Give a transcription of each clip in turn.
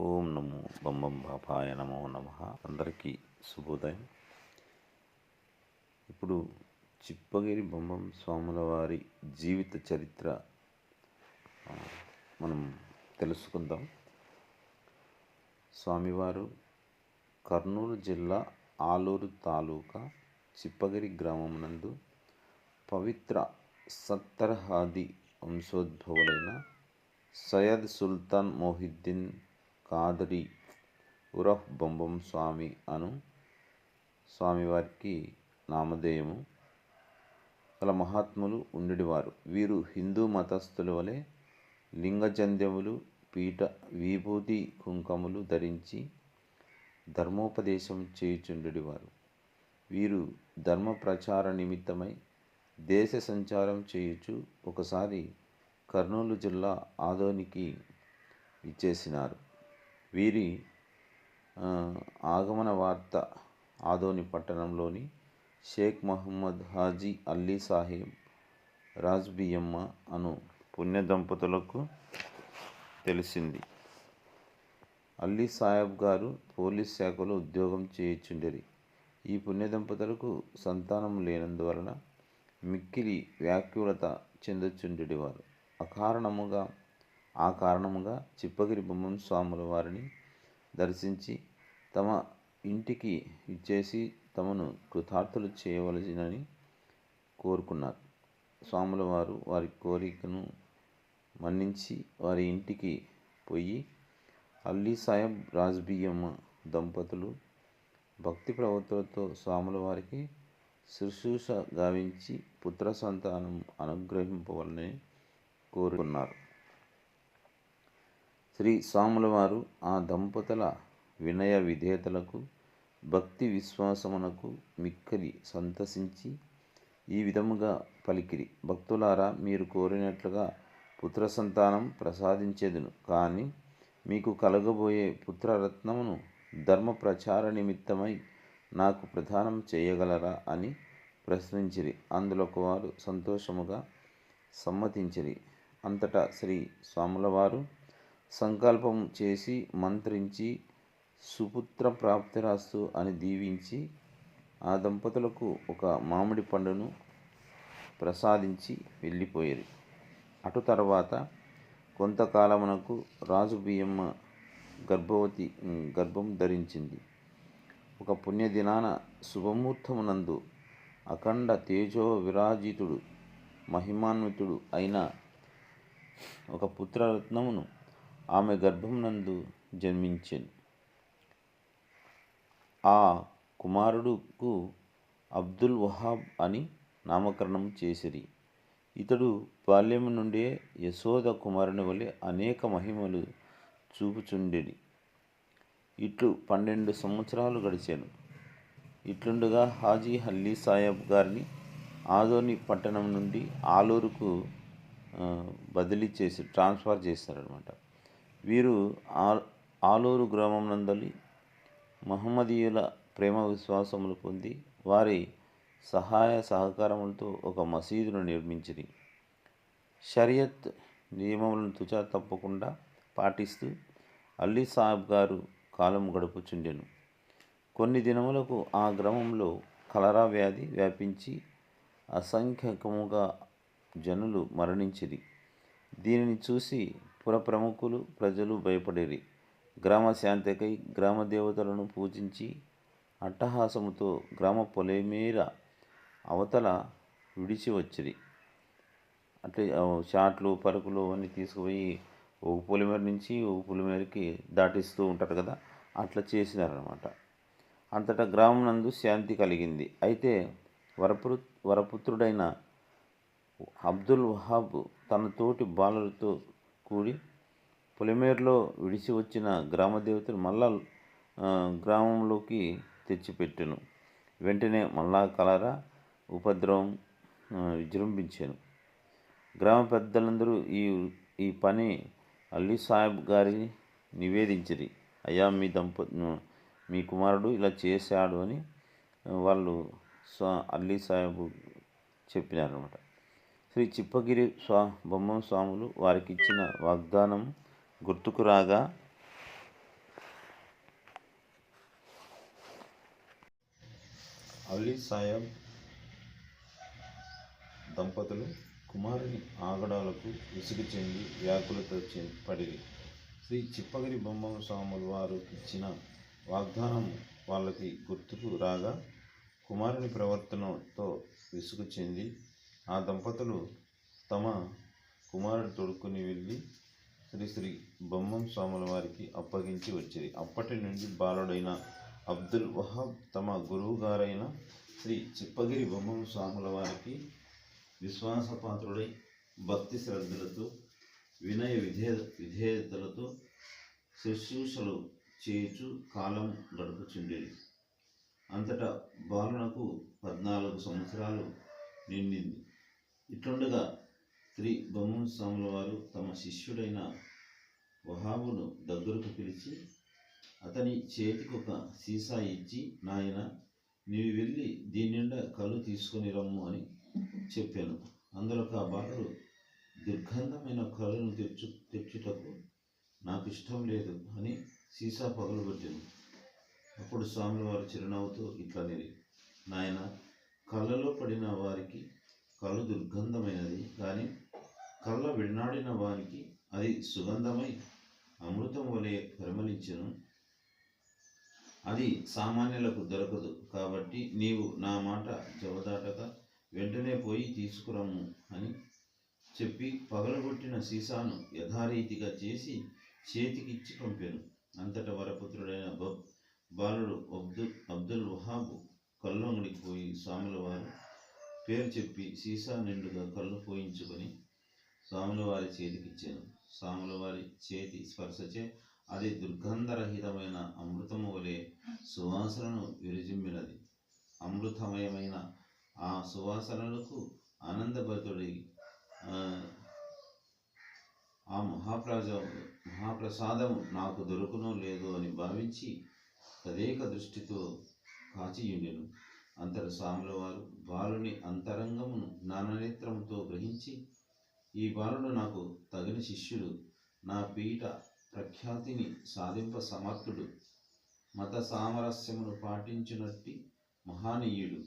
ఓం నమో బొమ్మం బాపాయ నమో నమ. అందరికీ శుభోదయం. ఇప్పుడు చిప్పగిరి బొమ్మం స్వాముల వారి జీవిత చరిత్ర మనం తెలుసుకుందాం. స్వామివారు కర్నూలు జిల్లా ఆలూరు తాలూకా చిప్పగిరి గ్రామం నందు పవిత్ర సత్తర్హాది వంశోద్భవులైన సయ్యద్ సుల్తాన్ మొహిద్దీన్ కాదరి ఉరఫ్ బొంబం స్వామి అను స్వామివారికి నామధేయము. గల మహాత్ములు ఉండేవారు వీరు హిందూ మతస్థుల వలె లింగజంధ్యములు పీఠ విభూతి కుంకములు ధరించి ధర్మోపదేశం చేయుచుండేవారు వీరు ధర్మ ప్రచార నిమిత్తమై దేశ సంచారం చేయుచు ఒకసారి కర్నూలు జిల్లా ఆదోనికి ఇచ్చేసినారు వీరి ఆగమన వార్త ఆదోని పట్టణంలోని షేక్ మహమ్మద్ హాజీ అల్లీ సాహెబ్ రాజ్బియమ్మ అను పుణ్య దంపతులకు తెలిసింది. అల్లీ సాహెబ్ గారు పోలీస్ శాఖలో ఉద్యోగం చేయించుండేది ఈ పుణ్య దంపతులకు సంతానం లేనందువలన మిక్కిలి వ్యాకులత చెందుచుండేవారు అకారణముగా ఆ కారణముగా చిప్పగిరి బొమ్మం స్వాముల వారిని దర్శించి తమ ఇంటికి ఇచ్చేసి తమను కృతార్థులు చేయవలసినని కోరుకున్నారు. స్వాముల వారు వారి కోరికను మన్నించి వారి ఇంటికి పోయి అల్లీ సాహెబ్ రాజ్బియమ్మ దంపతులు భక్తి ప్రవృత్తులతో స్వాముల వారికి శుశ్రూష గావించి పుత్ర సంతానం అనుగ్రహింపవలని కోరుకున్నారు. శ్రీ స్వాముల వారు ఆ దంపతుల వినయ విధేతలకు భక్తి విశ్వాసమునకు మిక్కలి సంతసించి ఈ విధముగా పలికిరి. భక్తులారా మీరు కోరినట్లుగా పుత్ర సంతానం ప్రసాదించేదును. కానీ మీకు కలగబోయే పుత్రరత్నమును ధర్మ ప్రచార నిమిత్తమై నాకు ప్రదానం చేయగలరా అని ప్రశ్నించిరి. అందులో వారు సంతోషముగా సమ్మతించిరి. అంతటా శ్రీ స్వాముల వారు సంకల్పం చేసి మంత్రించి సుపుత్ర ప్రాప్తిరాస్తు అని దీవించి ఆ దంపతులకు ఒక మామిడి పండును ప్రసాదించి వెళ్ళిపోయేది. అటు తర్వాత కొంతకాలమునకు రాజు బియ్యమ్మ గర్భవతి గర్భం ధరించింది. ఒక పుణ్యదినాన శుభముహూర్తమునందు అఖండ తేజో విరాజితుడు మహిమాన్వితుడు అయిన ఒక పుత్రరత్నమును ఆమె గర్భమునందు జన్మించెను. ఆ కుమారుడుకు అబ్దుల్ వహాబ్ అని నామకరణం చేసిరి. ఇతడు బాల్యము నుండే యశోద కుమారుని వలె అనేక మహిమలు చూపుచుండెడి ఇట్లు పన్నెండు సంవత్సరాలు గడిచాను. ఇట్లుండగా హాజీ హల్లీ సాహెబ్ గారిని ఆదోని పట్టణం నుండి ఆలూరుకు బదిలీ చేసి ట్రాన్స్ఫర్ చేశారనమాట వీరు ఆలూరు గ్రామం నందలి మహమ్మదీయుల ప్రేమ విశ్వాసములు పొంది వారి సహాయ సహకారములతో ఒక మసీదును నిర్మించింది షరియత్ నియమములను తుచా తప్పకుండా పాటిస్తూ అల్లీ సాహెబ్ గారు కాలం గడుపుచుండెను. కొన్ని దినములకు ఆ గ్రామంలో కలరా వ్యాధి వ్యాపించి అసంఖ్యకముగా జనులు మరణించిరి. దీనిని చూసి పుర ప్రముఖులు ప్రజలు భయపడేరి గ్రామ శాంతికై గ్రామ దేవతలను పూజించి అట్టహాసముతో గ్రామ పొలిమేర అవతల విడిచి వచ్చిరి. అట్లే షాట్లు పరుకులు అవన్నీ తీసుకుపోయి ఒక పొలిమేర నుంచి ఒక పొలిమేరకి దాటిస్తూ ఉంటారు కదా అట్లా చేసినారనమాట అంతటా గ్రామం నందు శాంతి కలిగింది. అయితే వరపురు వరపుత్రుడైన అబ్దుల్ వహాబ్ తన తోటి బాలులతో కూడి పొలిమేరులో విడిచి వచ్చిన గ్రామదేవతను మళ్ళా గ్రామంలోకి తెచ్చిపెట్టెను. వెంటనే మళ్ళా కలరా ఉపద్రవం విజృంభించాను. గ్రామ పెద్దలందరూ ఈ ఈ పని అల్లీ సాహెబ్ గారిని నివేదించిరి. అయ్యా మీ దంపతి మీ కుమారుడు ఇలా చేశాడు అని వాళ్ళు స అల్లీ సాహెబ్ చెప్పినారనమాట శ్రీ చిప్పగిరి స్వా బొమ్మ స్వాములు వారికి ఇచ్చిన వాగ్దానం గుర్తుకు రాగా అలీ సాయబ్ దంపతులు కుమారుని ఆగడాలకు విసుగు చెంది వ్యాకులత పడి శ్రీ చిప్పగిరి బొమ్మ స్వాములు వారు ఇచ్చిన వాగ్దానం వాళ్ళకి గుర్తుకు రాగా కుమారుని ప్రవర్తనతో విసుగు చెంది ఆ దంపతులు తమ కుమారుడు తొడుక్కుని వెళ్ళి శ్రీ శ్రీ బొమ్మం స్వాముల వారికి అప్పగించి వచ్చింది. అప్పటి నుండి బాలుడైన అబ్దుల్ వహాబ్ తమ గురువు గారైన శ్రీ చిప్పగిరి బొమ్మం స్వాముల వారికి విశ్వాసపాత్రుడై భక్తి శ్రద్ధలతో వినయ విధేయ విధేయతలతో శుశ్రూషలు చేయుచు కాలం గడుపుచుండేది. అంతటా బాలునకు పద్నాలుగు సంవత్సరాలు నిండింది. ఇట్లుండగా శ్రీ బొమ్మన్ స్వాముల వారు తమ శిష్యుడైన వహాబును దగ్గరకు పిలిచి అతని చేతికి ఒక సీసా ఇచ్చి నాయన నీవు వెళ్ళి దీని నిండా కళ్ళు తీసుకొని రమ్ము అని చెప్పాను. అందులో ఆ బాలుడు దుర్గంధమైన కళ్ళను తెచ్చు తెచ్చుటకు నాకు ఇష్టం లేదు అని సీసా పగలగొట్టాను అప్పుడు స్వాముల వారు చిరునవ్వుతో ఇట్లా నాయన కళ్ళలో పడిన వారికి కళ్ళు దుర్గంధమైనది కానీ కళ్ళ విన్నాడిన వారికి అది సుగంధమై అమృతం వలె పరిమళించను అది సామాన్యులకు దొరకదు కాబట్టి నీవు నా మాట జవదాటక వెంటనే పోయి తీసుకురమ్ము అని చెప్పి పగలగొట్టిన సీసాను యథారీతిగా చేసి చేతికిచ్చి పంపాను. అంతట వరపుత్రుడైన బబ్ బాలుడు అబ్దుల్ అబ్దుల్ వహాబు కళ్ళొంగడికి పోయి స్వాముల వారు పేరు చెప్పి సీసా నిండుగా కళ్ళు పోయించుకొని స్వాముల వారి చేతికిచ్చాను. స్వాముల వారి చేతి స్పర్శచే అది దుర్గంధరహితమైన అమృతము వలె సువాసనను విరజిమ్మినది. అమృతమయమైన ఆ సువాసనలకు ఆనందభరితుడి ఆ, మహాప్రాజ మహాప్రసాదం మహాప్రసాదము నాకు దొరుకునో లేదో అని భావించి తదేక దృష్టితో కాచియుండెను. అంతట స్వాముల వారు బాలుని అంతరంగమును జ్ఞాననేత్రముతో గ్రహించి ఈ బాలుడు నాకు తగిన శిష్యుడు నా పీఠ ప్రఖ్యాతిని సాధింప సమర్థుడు మత సామరస్యమును పాటించినట్టి మహానీయుడు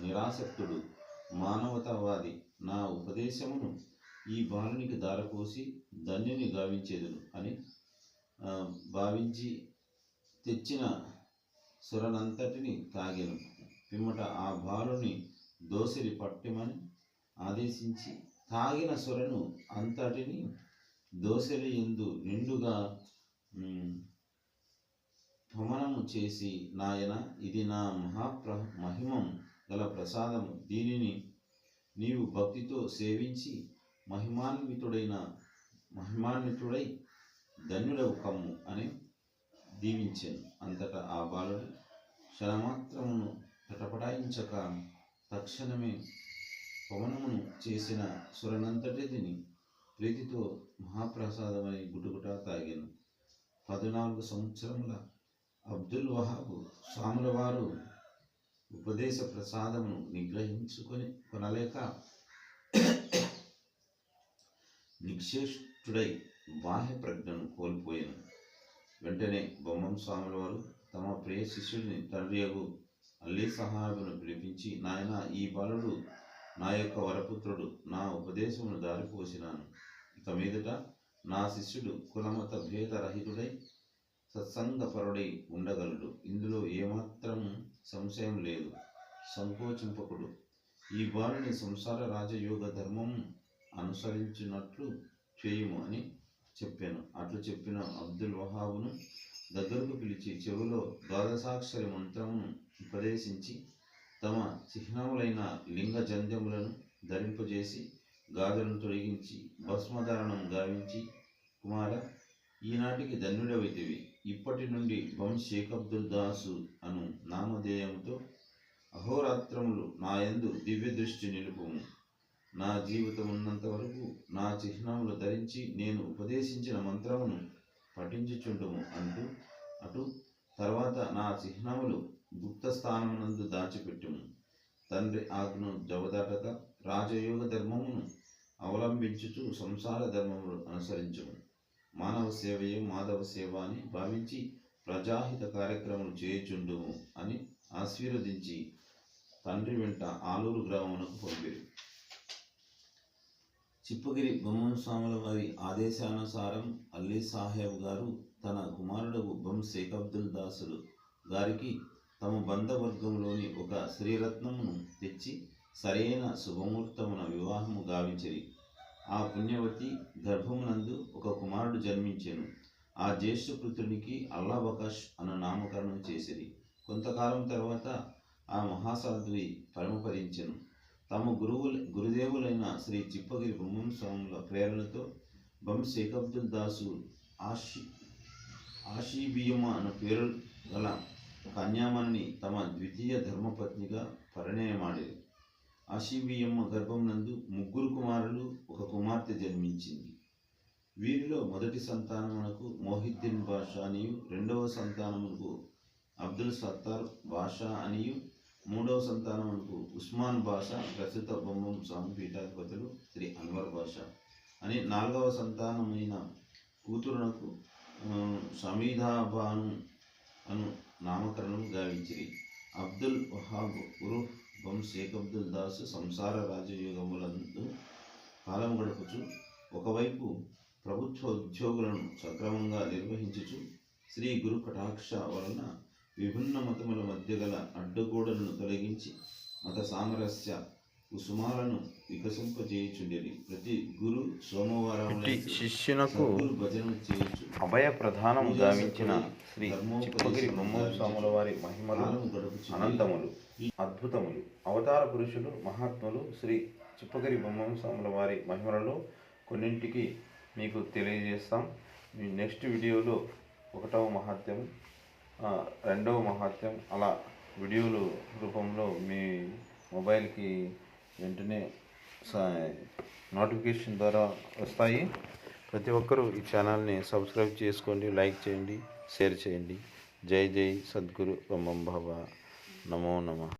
నిరాసక్తుడు మానవతావాది నా ఉపదేశమును ఈ బాలునికి దారపోసి ధన్యుని గావించేదును అని భావించి తెచ్చిన సురనంతటిని తాగెను. పిమ్మట ఆ బాలుని దోసిరి పట్టమని ఆదేశించి తాగిన సొరను అంతటిని దోసెలి ఎందు నిండుగా భమనము చేసి నాయన ఇది నా మహాప్ర మహిమం గల ప్రసాదము. దీనిని నీవు భక్తితో సేవించి మహిమాన్వితుడైన మహిమాన్వితుడై ధన్యుడవు కమ్ము అని దీవించాను. అంతటా ఆ బాలుడు క్షణమాత్రమును తటపడాయించక తక్షణమే పవనమును చేసిన సురనంతటిని ప్రీతితో మహాప్రసాదమని గుటుగుట తాగాను. పద్నాలుగు సంవత్సరముల అబ్దుల్ వహాబు స్వాముల వారు ఉపదేశ ప్రసాదమును నిగ్రహించుకొని కొనలేక నిక్షేష్టుడై బాహ్య ప్రజ్ఞను కోల్పోయాను. వెంటనే బొమ్మం స్వాముల వారు తమ ప్రియ శిష్యుడిని తండ్రియగు అల్లీ సహాబును పిలిపించి నాయన ఈ బాలుడు నా యొక్క వరపుత్రుడు నా ఉపదేశమును దారిపోసినాను. ఇక మీదట నా శిష్యుడు కులమత భేదరహితుడై సత్సంగపరుడై ఉండగలడు. ఇందులో ఏమాత్రం సంశయం లేదు. సంకోచింపకుడు. ఈ బాలుని సంసార రాజయోగ ధర్మం అనుసరించినట్లు చేయుము అని చెప్పాను. అట్లు చెప్పిన అబ్దుల్ వహాబును దగ్గరకు పిలిచి చెవిలో ద్వాదశాక్షరి మంత్రమును ఉపదేశించి తమ చిహ్నములైన లింగ జంధ్యములను ధరింపజేసి గాజులను తొలగించి భస్మధారణం గావించి కుమార ఈనాటికి ధన్యుడవైతివి. ఇప్పటి నుండి వం షేక్ అబ్దుల్ దాసు అను నామధేయంతో అహోరాత్రములు నా యందు దివ్య దృష్టి నిలుపుము. నా జీవితం ఉన్నంత వరకు నా చిహ్నములు ధరించి నేను ఉపదేశించిన మంత్రమును పఠించుచుండుము అంటూ అటు తర్వాత నా చిహ్నములు గుప్త స్థానమునందు దాచిపెట్టుము. తండ్రి ఆజ్ఞను జవదాటక రాజయోగ ధర్మమును అవలంబించుచు సంసార ధర్మములు అనుసరించుము. మానవ సేవయే మాధవ సేవ అని భావించి ప్రజాహిత కార్యక్రమం చేయుచుండుము అని ఆశీర్వదించి తండ్రి వెంట ఆలూరు గ్రామమునకు పంపిరు. చిప్పగిరి బొమ్మన్ స్వాముల వారి ఆదేశానుసారం అల్లీ సాహెబ్ గారు తన కుమారుడు బొమ్ షేక్ అబ్దుల్ దాసులు గారికి తమ బంధవర్గంలోని ఒక శ్రీరత్నమును తెచ్చి సరైన శుభముహూర్తమున వివాహము గావించిరి. ఆ పుణ్యవతి గర్భమునందు ఒక కుమారుడు జన్మించెను. ఆ జ్యేష్ఠపుత్రునికి అల్లాబకాష్ అను నామకరణం చేసిరి. కొంతకాలం తర్వాత ఆ మహాసాధ్వి పరమపదించెను తమ గురువుల గురుదేవులైన శ్రీ చిప్పగిరి బొమ్మం స్వాముల ప్రేరణతో బం షేక్ అబ్దుల్ దాసు ఆషి ఆషీబియమ అన్న పేరు గల కన్యామణిని తమ ద్వితీయ ధర్మపత్నిగా పరిణయమాడారు. ఆషీబియమ్మ గర్భం నందు ముగ్గురు కుమారులు ఒక కుమార్తె జన్మించింది. వీరిలో మొదటి సంతానమునకు మోహిద్దీన్ బాషా అనియు రెండవ సంతానమునకు అబ్దుల్ సత్తార్ బాషా అనియు మూడవ సంతానమునకు ఉస్మాన్ భాష ప్రస్తుత బొమ్మం స్వామి పీఠాధిపతులు శ్రీ అన్వర్ భాష. అని నాలుగవ సంతానమైన కూతురునకు ఆ, అను నామకరణం గావించిరి. అబ్దుల్ వహాబ్ ఉరుఫ్ బం షేక్ అబ్దుల్ దాస్ సంసార రాజయోగములందు కాలం గడుపుచు ఒకవైపు ప్రభుత్వ ఉద్యోగులను సక్రమంగా నిర్వహించుచు శ్రీ గురు కటాక్ష వలన విభిన్న మతముల మధ్య గల అడ్డుగోడలను తొలగించి మత సామరస్య కుసుమాలను వికసింపజేయుచుండేది ప్రతి గురు సోమవారం శిష్యునకు భజన చేయొచ్చు అభయ ప్రధానం గావించిన శ్రీ చిప్పగిరి బ్రహ్మ స్వాముల వారి మహిమలు కాలం గడుపుచు అనంతములు అద్భుతములు. అవతార పురుషులు మహాత్ములు శ్రీ చిప్పగిరి బ్రహ్మ స్వాముల వారి మహిమలలో కొన్నింటికి మీకు తెలియజేస్తాం. మీ నెక్స్ట్ వీడియోలో ఒకటవ మహాత్యం రెండవ మహాత్యం అలా వీడియోలు రూపంలో మీ మొబైల్కి వెంటనే స- నోటిఫికేషన్ ద్వారా వస్తాయి. ప్రతి ఒక్కరూ ఈ ఛానల్ని సబ్స్క్రైబ్ చేసుకోండి లైక్ చేయండి షేర్ చేయండి. జై జై సద్గురు బ్రహ్మం బాబా నమో నమ.